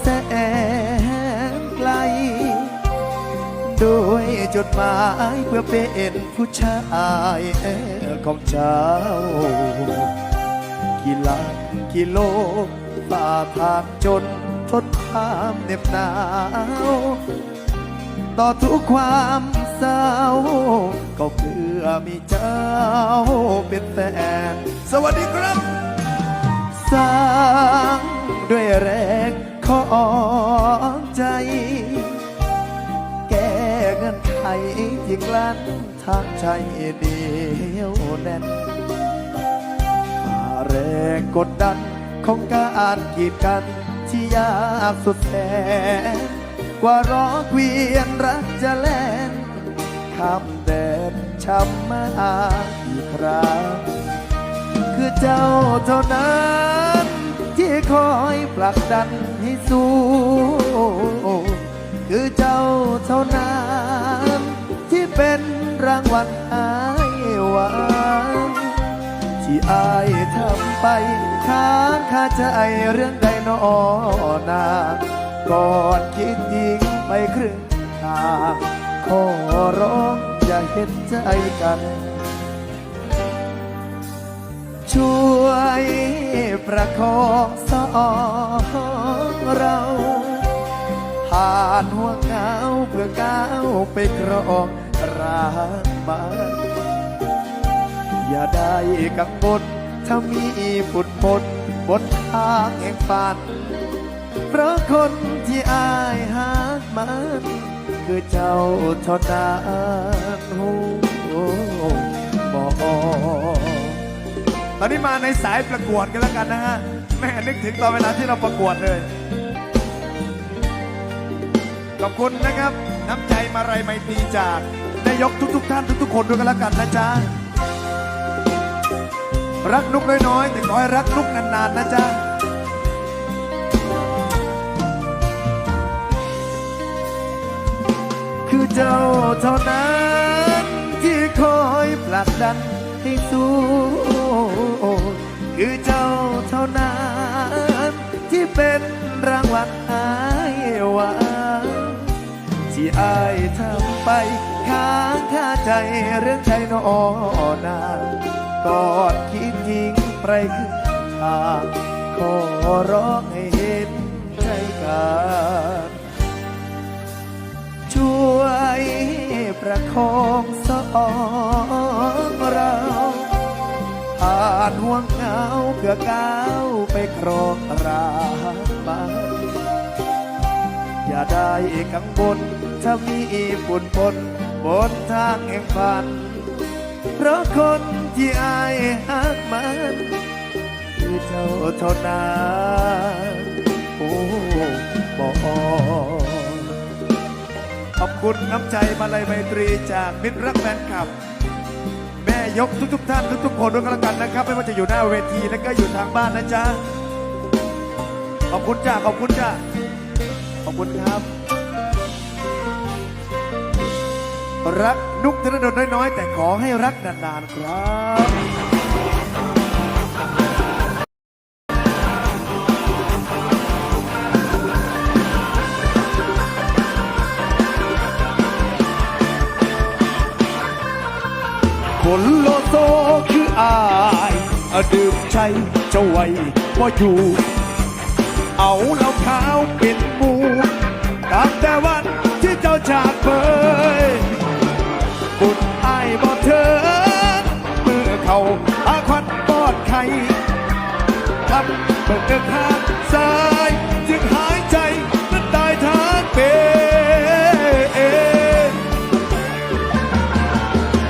แสนไกลด้วยจดหมายเพื่อเป็นผู้ชายของเจ้า กี่ลักกี่โลฝ่าทางจนทนความเหน็บหนาว ต่อทุกความเศร้า ก็เพื่อมีเจ้าเป็นแฟน สวัสดีครับ สร้างด้วยแรง องใจ แก้เงินไขที่กลั้นทางใจเดียวแน่นฝ่าแรงกดดันของการกีดกันที่ยากสุดแสนกว่ารอเกวียนรักจะแล่นข้ามแดนช้ำมาอีกครั้งคือเจ้าเท่านั้น คอยผลักดันให้สู้คือเจ้าเท่านั้นที่เป็นรางวัลอายหวังที่อายทำไปค้างคาใจเรื่องใดนอนาก่อนคิดทิ้งไปครึ่งทางขอร้องอย่าเห็นใจกัน ช่วยประคองสองเราผ่านห่วงเหงาเพื่อก้าวไปครองรักบ้านอย่าได้กังวลถ้ามีฝุ่นปนบนทางแห่งฝัน เพราะคนที่อายหากมัน คือเจ้าเท่านั้นโอ้โหบอก ตอนนี้มาในสายประกวดกันแล้วกันนะฮะแม่นึกถึงตอนเวลาที่เราประกวดเลย ขอบคุณนะครับ น้ำใจมาไรไมตรีจากนายกทุก ๆ ท่านทุกๆคนด้วยกันแล้วกันนะจ๊ะรักนุกน้อยๆแต่ขอให้รักนุกนานๆนะจ๊ะคือเจ้าเท่านั้นที่คอยผลักดันให้สู้ คือเจ้าเท่านั้นที่เป็นรางวัลอายหวังที่อายทำไปค้างคาใจเรื่องใจนอนาก่อนคิดยิงไปขึ้นทางขอร้องให้เห็นใจกันช่วยประคองสองเรา ผ่านห่วงเหงาเพื่อก้าวไปครองราบาอย่าได้กังวลถ้ามีฝุ่นปนบนทางแห่งฝัน เพราะคนที่อายหักมันคือเจ้าเท่านั้นโอ้บอกขอบคุณน้ำใจมาลัยไมตรีจากมิตรรักแฟนคลับ ยกทุกๆท่านทุกๆคนด้วยกันแล้วกันนะครับ ไม่ว่าจะอยู่หน้าเวทีและก็อยู่ทางบ้านนะจ๊ะขอบคุณจ้าขอบคุณจ้าขอบคุณครับ รักนุกธนดลน้อยๆ แต่ขอให้รักนานๆครับ โซคืออายอะดื่มใช้เจ้าไว้ว่าอยู่ เอาเหล้าขาวเป็นมูตั้งแต่วันที่เจ้าจากไปบุญอายบ่เถิดเมื่อเขาอาควันปอดไข่ทำเบิกเดินทางซ้ายจึงหายใจนั้นตายทางเป็น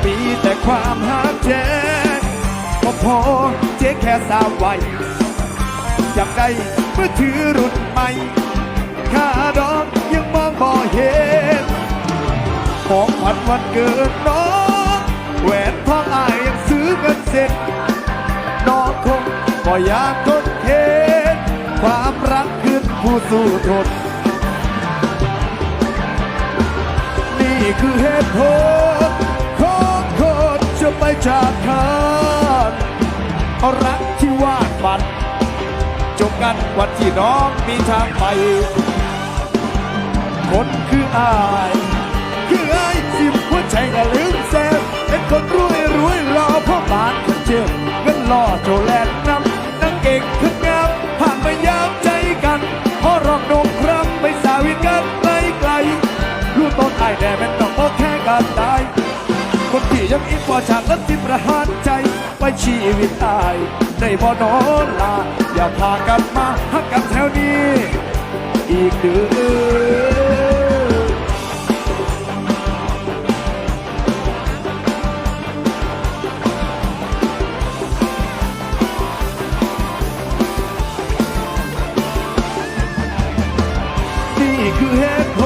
มีแต่ความหักแท้ก็ พอเจ๊แค่สาวไว้อยากได้เมื่อถือรุ่นใหม่ค่าดอกยังมองบ่เห็นของขวัญวันเกิดน้องแหวนทองอายยังซื้อเงินเสร็จน้องคงก็อยากทนเห็นความรักขึ้นผู้สู้ทนนี่คือเหตุผล รักที่วาดฝันจบกันวันที่น้องมีทางไปคนคืออายคืออายสิบหัวใจก็ลืมเซฟเป็นคนรวยรวยรอพ่อบานคนเจ็บเงินล่อโจแลนนำนังเก่งขึ้นงามผ่านมายามใจกันพอรองนงครับไปสาวิตกันไกลไกลรู้ต้นไอายแน่เป็นต้องโอแค่กันได้คนที่ยังอินพอฉากแล ไว้ชีวิตตายได้บ่นอนลาอย่าพากันมาหักกันแถวนี้ อีกเดือนี่คือเหตุผ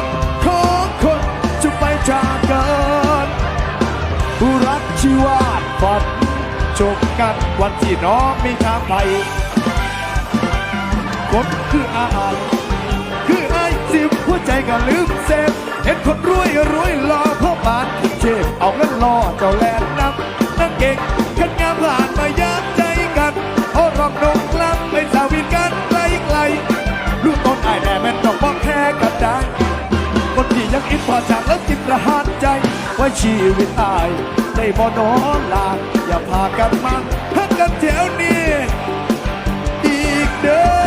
ลของคนจะไปจากกันรักชีวา ดฝันจบกันวันที่น้องมีทางไปคนคืออาหารคือไอ้สิบหัวใจก็ลืมเซฟเห็นคนรวยรวยรอพ่อบานขึ้นเชฟเอาเงินรอเจ้าแลนนักนักเก่งขันงามผ่านมายามใจกันโอ้รองนงกลับไปสาวินกันไกลไกลๆรู้ต้นไอ้แน่แม่นต้องบอกแค่กันได้คนที่ยังอินพอจา ว่าชีวิตอายได้บ่นอนลาอย่าพากันมาพักกันแถวนี้ อีกเด้อ